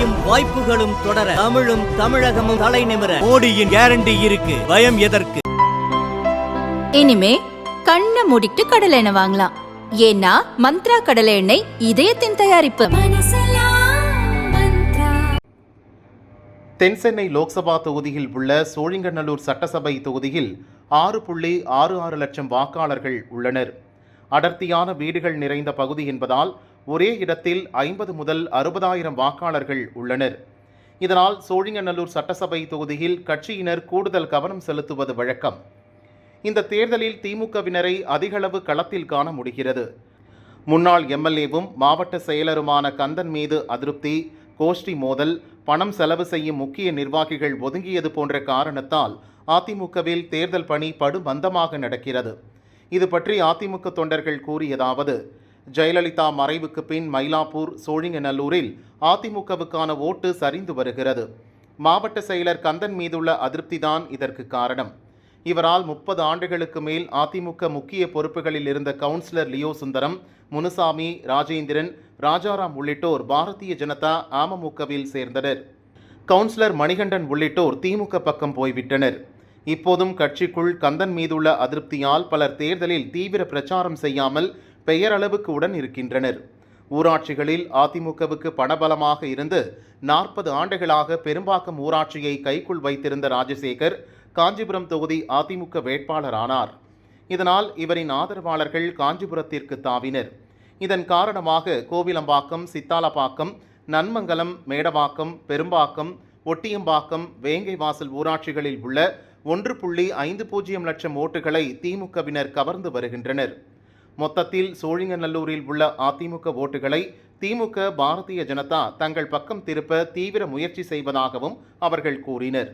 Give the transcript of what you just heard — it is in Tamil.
வளர்ச்சியும் வாய்ப்புகளும் தொடர தமிழும் தமிழகமும் தலை நிமிர. மோடியின் கேரண்டி இருக்கு. பயம் எதற்கு? இனிமே கண்ணை மூடிட்டு கடலை எண்ணெய் வாங்கலாம். ஏன்னா மந்த்ரா கடலை எண்ணெய் இதயத்தின் தயாரிப்பு. தென்சென்னை லோக்சபா தொகுதியில் உள்ள சோழிங்கநல்லூர் சட்டசபை தொகுதியில் ஆறு புள்ளி ஆறு ஆறு லட்சம் வாக்காளர்கள் உள்ளனர். அடர்த்தியான வீடுகள் நிறைந்த பகுதி என்பதால் ஒரே இடத்தில் ஐம்பது முதல் அறுபதாயிரம் வாக்காளர்கள் உள்ளனர். இதனால் சோழிங்கநல்லூர் சட்டசபை தொகுதியில் கட்சியினர் கூடுதல் கவனம் செலுத்துவது வழக்கம். இந்த தேர்தலில் திமுகவினரை அதிகளவு களத்தில் காண முடிகிறது. முன்னாள் எம்எல்ஏவும் மாவட்ட செயலருமான கந்தன் மீது அதிருப்தி கோஷ்டி மோதல் பணம் செலவு செய்யும் முக்கிய நிர்வாகிகள் ஒதுங்கியது போன்ற காரணத்தால் அதிமுகவில் தேர்தல் பணி படுமந்தமாக நடக்கிறது. இது பற்றி அதிமுக தொண்டர்கள் கூறியதாவது ஜெயலலிதா மறைவுக்கு பின் மயிலாப்பூர் சோழிங்கநல்லூரில் அதிமுகவுக்கான ஓட்டு சரிந்து வருகிறது. மாவட்ட செயலர் கந்தன் மீதுள்ள அதிருப்திதான் இதற்கு காரணம். இவரால் முப்பது ஆண்டுகளுக்கு மேல் அதிமுக முக்கிய பொறுப்புகளில் இருந்த கவுன்சிலர் லியோ சுந்தரம் முனுசாமி ராஜேந்திரன் ராஜாராம் உள்ளிட்டோர் பாரதிய ஜனதா அமமுகவில் சேர்ந்தனர். கவுன்சிலர் மணிகண்டன் உள்ளிட்டோர் திமுக பக்கம் போய்விட்டனர். இப்போதும் கட்சிக்குள் கந்தன் மீதுள்ள அதிருப்தியால் பலர் தேர்தலில் தீவிர பிரச்சாரம் செய்யாமல் பெயரளவுக்கு உடன் இருக்கின்றனர். ஊராட்சிகளில் அதிமுகவுக்கு பணபலமாக இருந்து நாற்பது ஆண்டுகளாக பெரும்பாக்கம் ஊராட்சியை கைக்குள் வைத்திருந்த ராஜசேகர் காஞ்சிபுரம் தொகுதி அதிமுக வேட்பாளரானார் இதனால் இவரின் ஆதரவாளர்கள் காஞ்சிபுரத்திற்கு தாவினர். இதன் காரணமாக கோவிலம்பாக்கம் சித்தாலப்பாக்கம் நன்மங்கலம் மேடவாக்கம் பெரும்பாக்கம் ஒட்டியம்பாக்கம் வேங்கைவாசல் ஊராட்சிகளில் உள்ள ஒன்று புள்ளி ஐந்து பூஜ்ஜியம் லட்சம் ஓட்டுகளை திமுகவினர் கவர்ந்து வருகின்றனர். மொத்தத்தில் சோழிங்கநல்லூரில் உள்ள அதிமுக ஓட்டுகளை திமுக பாரதிய ஜனதா தங்கள் பக்கம் திருப்ப தீவிர முயற்சி செய்வதாகவும் அவர்கள் கூறினர்.